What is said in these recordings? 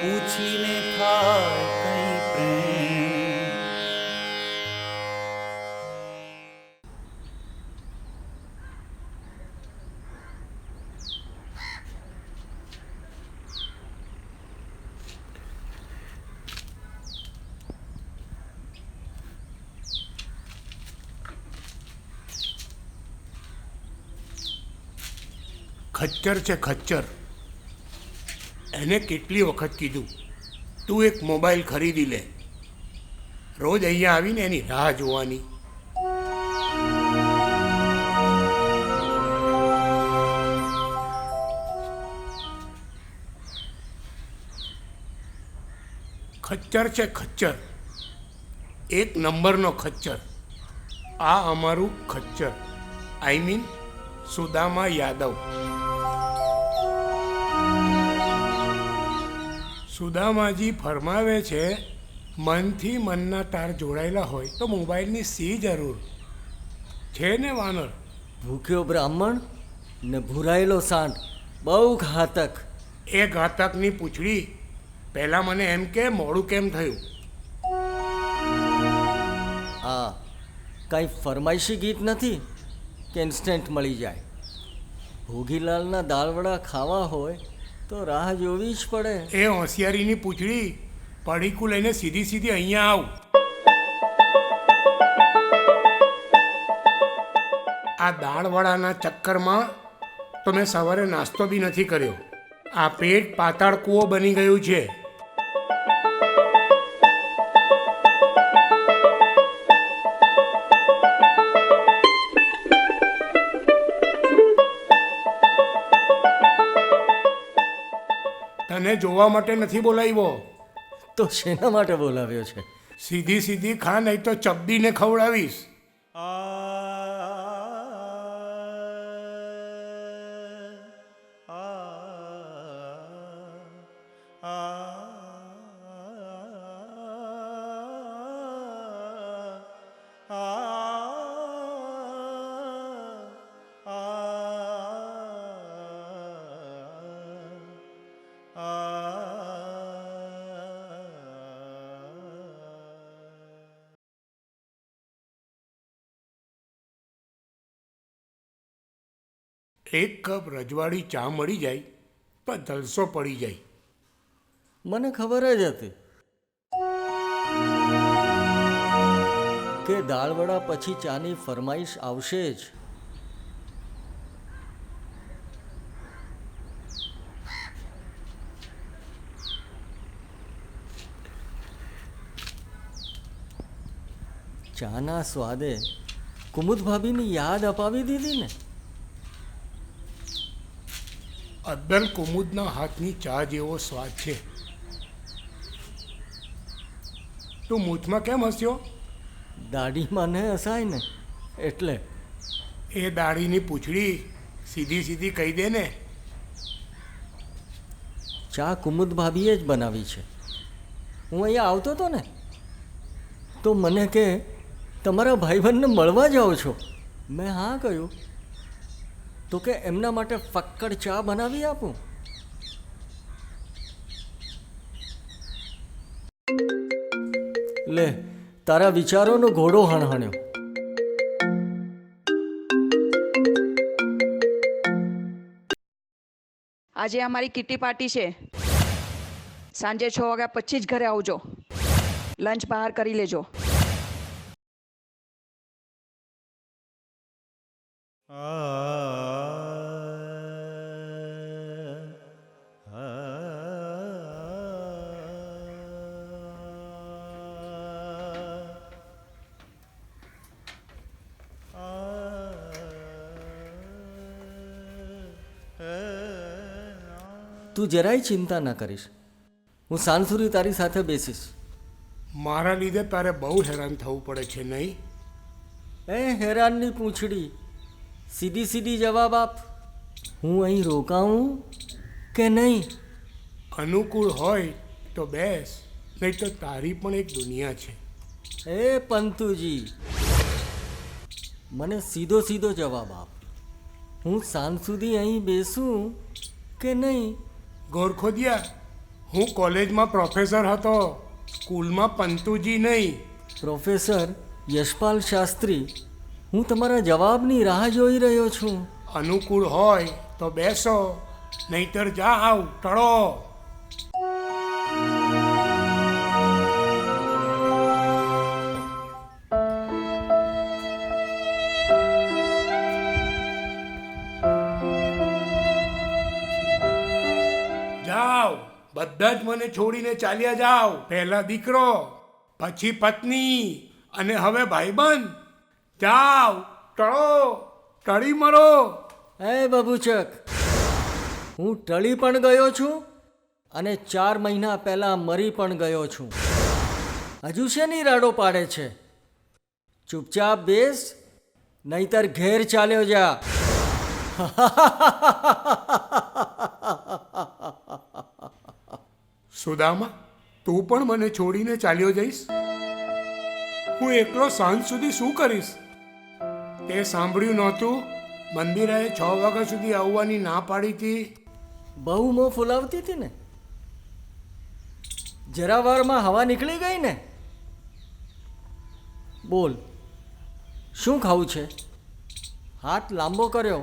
પૂછીને થાય ખચ્ચર છે ખચ્ચર. એને કેટલી વખત કીધું? તું એક મોબાઈલ ખરીદી લે. રોજ અહીંયા આવીને એની રાહ જોવાની. ખચ્ચર છે ખચ્ચર. એક નંબરનો ખચ્ચર. આ અમારું ખચ્ચર. I mean Sudama Yadav. Sudamaji ફરમાવે છે મનથી મનના તાર જોડાયેલા હોય તો મોબાઈલની સી જરૂર. છે ને વાનર? ભૂખ્યો બ્રાહ્મણ ને ભૂરાયેલો સાંઠ બહુ ઘાતક. એ ઘાતકની પૂછડી. પહેલાં મને એમ કે મોડું કેમ થયું? આ કાંઈ ફરમાઈશી ગીત નથી? કે ઇન્સ્ટન્ટ મળી જાય? ભોગીલાલના દાળવડા ખાવા હોય તો રાહ જોવી જ પડે. એ હોશિયારીની પૂછડી પડીકું લઈને સીધી સીધી અહીંયા આવ. આ દાળવાળાના ચક્કરમાં તો મેં સવારે નાસ્તો બી નથી કર્યો. આ પેટ પાતાળ કૂવો બની ગયું છે. તને જોવા માટે નથી બોલાવ્યો. તો શેના માટે બોલાવ્યો છે? સીધી સીધી ખા નહીં તો ચબ્બીને ખવડાવીશ. એક કપ રજવાડી ચા મળી જાય, પણ જલસો પડી જાય. મને ખબર જ હતી કે દાળવડા પછી ચાની ફરમાઈશ આવશે જ. ચાના સ્વાદે કુમુદ ભાભીની યાદ અપાવી દીધી ને? અદ્દલ કુમુદના હાથની ચા જેવો સ્વાદ છે. તું મૂથમાં કેમ હસ્યો? દાઢીમાં ને હસાય ને એટલે. એ દાઢીની પૂંછડી સીધી સીધી કહી દે ને. ચા કુમુદ ભાભીએ જ બનાવી છે. હું અહીંયા આવતો હતો ને? તો મને કે તમારા ભાઈબંધને મળવા જાઓ છો? મેં હા કહ્યું. તો કે એમના માટે ફક્કડ ચા બનાવી આપું? લે, તારા વિચારોનો ઘોડો હણહણ્યો. આજે અમારી કિટી પાર્ટી છે. સાંજે છ વાગ્યા જ ઘરે આવજો. લંચ બહાર કરી લેજો. તું જરાય ચિંતા ના કરીશ. હું સાંજ સુધી તારી સાથે બેસીશ. મારા લીધે તારે બહુ હેરાન થવું પડે છે નહીં? એ હેરાનની પૂંછડી. સીધી સીધી જવાબ આપ. હું અહીં રોકાઉં કે નહીં? અનુકૂળ હોય તો બેસ નહીં તો તારી પણ એક દુનિયા છે. એ પંતુજી. મને સીધો સીધો જવાબ આપ. હું સાંજ સુધી અહીં બેસું કે નહીં? ગોરખોદિયા હું કોલેજમાં પ્રોફેસર હતો સ્કૂલમાં પંતુજી નહીં. પ્રોફેસર યશપાલ શાસ્ત્રી. હું તમારા જવાબની રાહ જોઈ રહ્યો છું. અનુકૂળ હોય તો બેસો, નહીતર જા આવ, ટળો. જાઓ, બધા જ મને છોડીને ચાલ્યા જાઓ. પહેલા દીકરો, પછી પત્ની, અને હવે ભાઈબંધ. જાઓ ટળો ટળી મરો. એ બબુચક હું ટળી પણ ગયો છું અને ચાર મહિના પહેલાં મરી પણ ગયો છું. હજુ શેની રાડો પાડે છે? ચૂપચાપ બેસ નહીતર ઘેર ચાલ્યો જા. સુદામા તું પણ મને છોડીને ચાલ્યો જઈશ? હું એકલો સાંજ સુધી શું કરીશ? તે સાંભળ્યું નહોતું. મંદિરે છ વાગ્યા સુધી આવવાની ના પાડી હતી. બહુ મોં ફૂલાવતી હતી ને? જરા વારમાં હવા નીકળી ગઈ ને? બોલ શું ખાવું છે? હાથ લાંબો કર્યો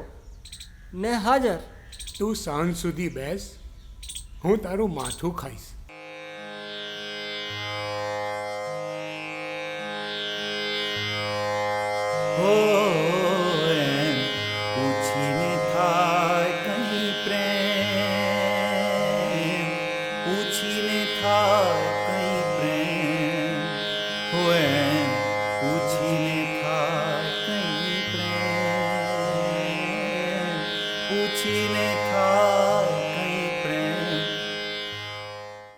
ને હાજર? તું સાંજ સુધી બેસ. હું તારું માથું ખાઈશ. હો